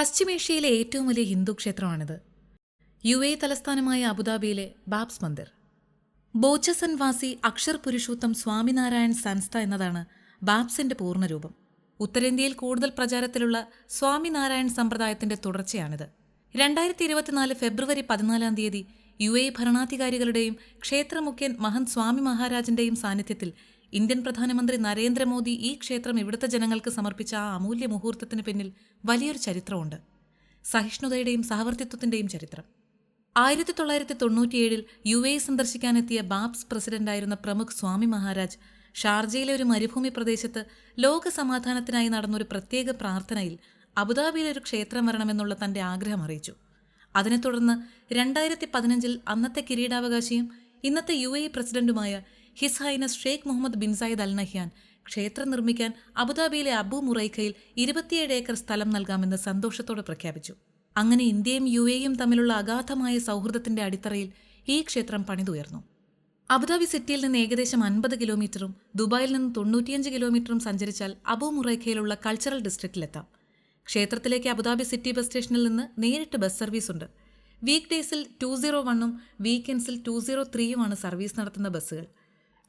പശ്ചിമേഷ്യയിലെ ഏറ്റവും വലിയ ഹിന്ദു ക്ഷേത്രമാണിത്. യു എ തലസ്ഥാനമായ അബുദാബിയിലെ ബാബ്സ് മന്ദിർ. ബോച്ചസൻവാസി അക്ഷർ പുരുഷോത്തം സ്വാമിനാരായൺ സൻസ്ഥ എന്നതാണ് ബാബ്സിന്റെ പൂർണരൂപം. ഉത്തരേന്ത്യയിൽ കൂടുതൽ പ്രചാരത്തിലുള്ള സ്വാമിനാരായൺ സമ്പ്രദായത്തിന്റെ തുടർച്ചയാണിത്. രണ്ടായിരത്തി ഇരുപത്തിനാല് ഫെബ്രുവരി പതിനാലാം തീയതി യു എ ഭരണാധികാരികളുടെയും ക്ഷേത്രമുഖ്യൻ മഹന്ത് സ്വാമി മഹാരാജിന്റെയും സാന്നിധ്യത്തിൽ ഇന്ത്യൻ പ്രധാനമന്ത്രി നരേന്ദ്രമോദി ഈ ക്ഷേത്രം ഇവിടുത്തെ ജനങ്ങൾക്ക് സമർപ്പിച്ച ആ അമൂല്യ മുഹൂർത്തത്തിന് പിന്നിൽ വലിയൊരു ചരിത്രമുണ്ട്. സഹിഷ്ണുതയുടെയും സഹവർത്തിത്വത്തിന്റെയും ചരിത്രം. ആയിരത്തി തൊള്ളായിരത്തി തൊണ്ണൂറ്റിയേഴിൽ യു എ സന്ദർശിക്കാനെത്തിയ ബാബ്സ് പ്രസിഡന്റായിരുന്ന പ്രമുഖ് സ്വാമി മഹാരാജ് ഷാർജയിലെ ഒരു മരുഭൂമി പ്രദേശത്ത് ലോക സമാധാനത്തിനായി നടന്നൊരു പ്രത്യേക പ്രാർത്ഥനയിൽ അബുദാബിയിലെ ഒരു ക്ഷേത്രം വരണമെന്നുള്ള തന്റെ ആഗ്രഹം അറിയിച്ചു. അതിനെ തുടർന്ന് രണ്ടായിരത്തി പതിനഞ്ചിൽ അന്നത്തെ കിരീടാവകാശിയും ഇന്നത്തെ യു എ പ്രസിഡന്റുമായ his highness Sheikh Mohammed bin Zayed Al Nahyan ക്ഷേത്രം നിർമ്മിക്കാൻ അബുദാബിയിലെ അബു മുറൈഖയിൽ ഇരുപത്തിയേഴ് ഏക്കർ സ്ഥലം നൽകാമെന്ന് സന്തോഷത്തോടെ പ്രഖ്യാപിച്ചു. അങ്ങനെ ഇന്ത്യയും യു എയും തമ്മിലുള്ള അഗാധമായ സൗഹൃദത്തിന്റെ അടിത്തറയിൽ ഈ ക്ഷേത്രം പണിതുയർന്നു. അബുദാബി സിറ്റിയിൽ നിന്ന് ഏകദേശം അൻപത് കിലോമീറ്ററും ദുബായിൽ നിന്ന് തൊണ്ണൂറ്റിയഞ്ച് കിലോമീറ്ററും സഞ്ചരിച്ചാൽ അബു മുറൈഖയിലുള്ള കൾച്ചറൽ ഡിസ്ട്രിക്റ്റിലെത്താം. ക്ഷേത്രത്തിലേക്ക് അബുദാബി സിറ്റി ബസ് സ്റ്റേഷനിൽ നിന്ന് നേരിട്ട് ബസ് സർവീസ് ഉണ്ട്. വീക്ക് ഡേയ്സിൽ ടു സീറോ വണ്ണും വീക്കെൻഡ്സിൽ ടു സീറോ ത്രീയുമാണ് സർവീസ് നടത്തുന്ന ബസ്സുകൾ.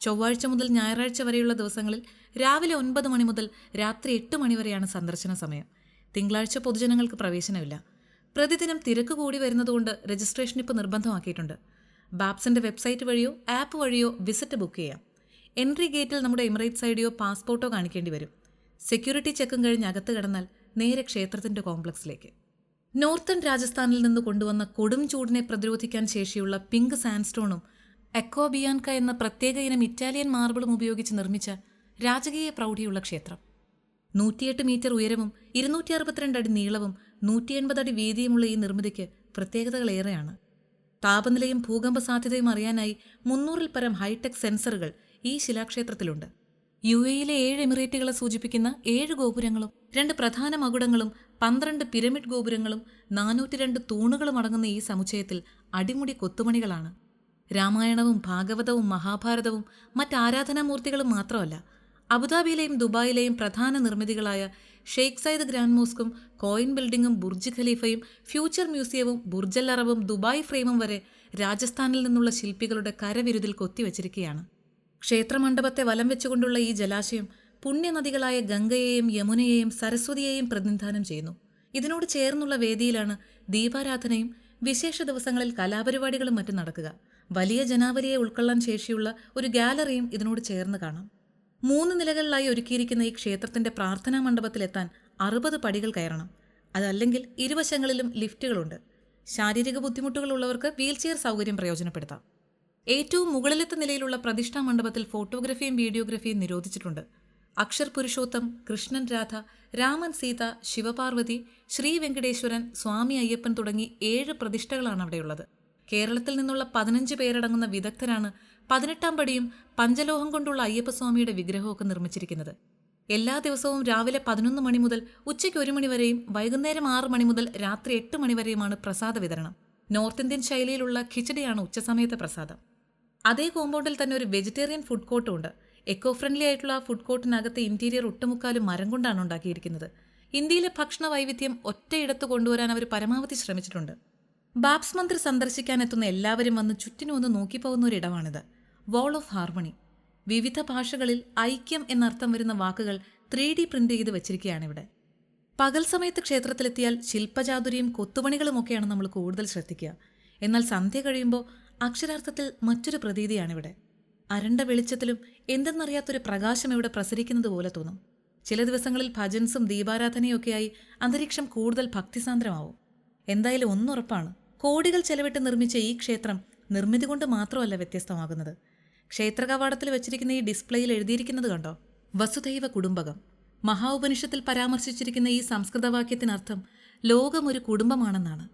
ചൊവ്വാഴ്ച മുതൽ ഞായറാഴ്ച വരെയുള്ള ദിവസങ്ങളിൽ രാവിലെ ഒൻപത് മണി മുതൽ രാത്രി എട്ട് മണി വരെയാണ് സന്ദർശന സമയം. തിങ്കളാഴ്ച പൊതുജനങ്ങൾക്ക് പ്രവേശനമില്ല. പ്രതിദിനം തിരക്ക് കൂടി വരുന്നതുകൊണ്ട് രജിസ്ട്രേഷൻ ഇപ്പോൾ നിർബന്ധമാക്കിയിട്ടുണ്ട്. ബാപ്സിന്റെ വെബ്സൈറ്റ് വഴിയോ ആപ്പ് വഴിയോ വിസിറ്റ് ബുക്ക് ചെയ്യാം. എൻട്രി ഗേറ്റിൽ നമ്മുടെ എമിറേറ്റ്സ് ഐഡിയോ പാസ്പോർട്ടോ കാണിക്കേണ്ടി വരും. സെക്യൂരിറ്റി ചെക്കും കഴിഞ്ഞ് അകത്ത് കടന്നാൽ നേരെ ക്ഷേത്രത്തിന്റെ കോംപ്ലക്സിലേക്ക്. നോർത്തേൺ രാജസ്ഥാനിൽ നിന്ന് കൊണ്ടുവന്ന കൊടും ചൂടിനെ പ്രതിരോധിക്കാൻ ശേഷിയുള്ള പിങ്ക് സാൻഡ്സ്റ്റോണും എക്കോബിയാൻക എന്ന പ്രത്യേക ഇനം ഇറ്റാലിയൻ മാർബിളും ഉപയോഗിച്ച് നിർമ്മിച്ച രാജകീയ പ്രൗഢിയുള്ള ക്ഷേത്രം. നൂറ്റിയെട്ട് മീറ്റർ ഉയരവും ഇരുന്നൂറ്റി അറുപത്തിരണ്ട് അടി നീളവും നൂറ്റി എൺപത് അടി വീതിയുമുള്ള ഈ നിർമ്മിതിക്ക് പ്രത്യേകതകളേറെയാണ്. താപനിലയും ഭൂകമ്പ സാധ്യതയും അറിയാനായി മുന്നൂറിൽ പരം ഹൈടെക് സെൻസറുകൾ ഈ ശിലാക്ഷേത്രത്തിലുണ്ട്. യു എയിലെ ഏഴ് എമിറേറ്റുകളെ സൂചിപ്പിക്കുന്ന ഏഴ് ഗോപുരങ്ങളും രണ്ട് പ്രധാന മകുടങ്ങളും പന്ത്രണ്ട് പിരമിഡ് ഗോപുരങ്ങളും നാനൂറ്റി രണ്ട് തൂണുകളും അടങ്ങുന്ന ഈ സമുച്ചയത്തിൽ അടിമുടി കൊത്തുമണികളാണ്. രാമായണവും ഭാഗവതവും മഹാഭാരതവും മറ്റ് ആരാധനാമൂർത്തികളും മാത്രമല്ല അബുദാബിയിലെയും ദുബായിലെയും പ്രധാന നിർമ്മിതികളായ ഷെയ്ഖ് സയ്യിദ് ഗ്രാൻഡ് മോസ്കും കോയിൻ ബിൽഡിങ്ങും ബുർജ് ഖലീഫയും ഫ്യൂച്ചർ മ്യൂസിയവും ബുർജൽ അറബും ദുബായ് ഫ്രെയിമും വരെ രാജസ്ഥാനിൽ നിന്നുള്ള ശില്പികളുടെ കരവിരുതിൽ കൊത്തിവച്ചിരിക്കുകയാണ്. ക്ഷേത്രമണ്ഡപത്തെ വലം വെച്ചുകൊണ്ടുള്ള ഈ ജലാശയം പുണ്യനദികളായ ഗംഗയെയും യമുനയെയും സരസ്വതിയെയും പ്രതിനിധാനം ചെയ്യുന്നു. ഇതിനോട് ചേർന്നുള്ള വേദിയിലാണ് ദീപാരാധനയും വിശേഷ ദിവസങ്ങളിൽ കലാപരിപാടികളും മറ്റും നടക്കുക. വലിയ ജനാവലിയെ ഉൾക്കൊള്ളാൻ ശേഷിയുള്ള ഒരു ഗാലറിയും ഇതിനോട് ചേർന്ന് കാണാം. മൂന്ന് നിലകളിലായി ഒരുക്കിയിരിക്കുന്ന ഈ ക്ഷേത്രത്തിന്റെ പ്രാർത്ഥനാ മണ്ഡപത്തിലെത്താൻ അറുപത് പടികൾ കയറണം. അതല്ലെങ്കിൽ ഇരുവശങ്ങളിലും ലിഫ്റ്റുകളുണ്ട്. ശാരീരിക ബുദ്ധിമുട്ടുകളുള്ളവർക്ക് വീൽചെയർ സൗകര്യം പ്രയോജനപ്പെടുത്താം. ഏറ്റവും മുകളിലത്തെ നിലയിലുള്ള പ്രതിഷ്ഠാ മണ്ഡപത്തിൽ ഫോട്ടോഗ്രഫിയും വീഡിയോഗ്രഫിയും നിരോധിച്ചിട്ടുണ്ട്. അക്ഷർ പുരുഷോത്തം കൃഷ്ണൻ രാധ രാമൻ സീത ശിവപാർവതി ശ്രീ വെങ്കടേശ്വരൻ സ്വാമി അയ്യപ്പൻ തുടങ്ങി ഏഴ് പ്രതിഷ്ഠകളാണ് അവിടെയുള്ളത്. കേരളത്തിൽ നിന്നുള്ള പതിനഞ്ച് പേരടങ്ങുന്ന വിദഗ്ധരാണ് പതിനെട്ടാം പടിയും പഞ്ചലോഹം കൊണ്ടുള്ള അയ്യപ്പസ്വാമിയുടെ വിഗ്രഹമൊക്കെ നിർമ്മിച്ചിരിക്കുന്നത്. എല്ലാ ദിവസവും രാവിലെ പതിനൊന്ന് മണി മുതൽ ഉച്ചയ്ക്ക് ഒരു മണി വരെയും വൈകുന്നേരം ആറ് മണി മുതൽ രാത്രി എട്ട് മണി വരെയുമാണ് പ്രസാദ വിതരണം. നോർത്ത് ഇന്ത്യൻ ശൈലിയിലുള്ള ഖിച്ചടിയാണ് ഉച്ചസമയത്തെ പ്രസാദം. അതേ കോമ്പൗണ്ടിൽ തന്നെ ഒരു വെജിറ്റേറിയൻ ഫുഡ് കോർട്ടും ഉണ്ട്. എക്കോ ഫ്രണ്ട്ലി ആയിട്ടുള്ള ഫുഡ് കോർട്ടിനകത്ത് ഇന്റീരിയർ ഒട്ടുമുക്കാലും മരം കൊണ്ടാണ് ഉണ്ടാക്കിയിരിക്കുന്നത്. ഇന്ത്യയിലെ ഭക്ഷണ വൈവിധ്യം ഒറ്റയിടത്ത് കൊണ്ടുവരാൻ അവർ പരമാവധി ശ്രമിച്ചിട്ടുണ്ട്. ബാബ്സ് മന്ദിർ സന്ദർശിക്കാനെത്തുന്ന എല്ലാവരും വന്ന് ചുറ്റിനും ഒന്ന് നോക്കിപ്പോകുന്ന ഒരിടമാണിത് വാൾ ഓഫ് ഹാർമണി വിവിധ ഭാഷകളിൽ ഐക്യം എന്നർത്ഥം വരുന്ന വാക്കുകൾ ത്രീ ഡി പ്രിന്റ് ചെയ്ത് വെച്ചിരിക്കുകയാണ് ഇവിടെ പകൽ സമയത്ത് ക്ഷേത്രത്തിലെത്തിയാൽ ശില്പചാതുരിയും കൊത്തുപണികളുമൊക്കെയാണ് നമ്മൾ കൂടുതൽ ശ്രദ്ധിക്കുക. എന്നാൽ സന്ധ്യ കഴിയുമ്പോൾ അക്ഷരാർത്ഥത്തിൽ മറ്റൊരു പ്രതീതിയാണിവിടെ. അരണ്ട വെളിച്ചത്തിലും എന്തെന്നറിയാത്തൊരു പ്രകാശം ഇവിടെ പ്രസരിക്കുന്നത് പോലെ തോന്നും. ചില ദിവസങ്ങളിൽ ഭജൻസും ദീപാരാധനയൊക്കെയായി അന്തരീക്ഷം കൂടുതൽ ഭക്തിസാന്ദ്രമാവും. എന്തായാലും ഒന്നുറപ്പാണ്. കോടികൾ ചെലവിട്ട് നിർമ്മിച്ച ഈ ക്ഷേത്രം നിർമ്മിതി കൊണ്ട് മാത്രമല്ല വ്യത്യസ്തമാകുന്നത്. ക്ഷേത്ര കവാടത്തിൽ വെച്ചിരിക്കുന്ന ഈ ഡിസ്പ്ലേയിൽ എഴുതിയിരിക്കുന്നത് കണ്ടോ? വസുദൈവ കുടുംബകം. മഹാ ഉപനിഷത്തിൽ പരാമർശിച്ചിരിക്കുന്ന ഈ സംസ്കൃതവാക്യത്തിനർത്ഥം ലോകം ഒരു കുടുംബമാണെന്നാണ്.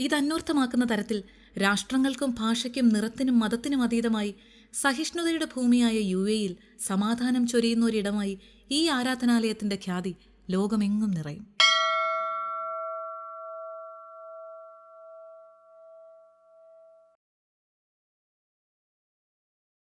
ഇത് അന്വർത്ഥമാക്കുന്ന തരത്തിൽ രാഷ്ട്രങ്ങൾക്കും ഭാഷയ്ക്കും നിറത്തിനും മതത്തിനും അതീതമായി സഹിഷ്ണുതയുടെ ഭൂമിയായ യു എയിൽ സമാധാനം ചൊരിയുന്ന ഒരിടമായി ഈ ആരാധനാലയത്തിന്റെ ഖ്യാതി ലോകമെങ്ങും നിറയും.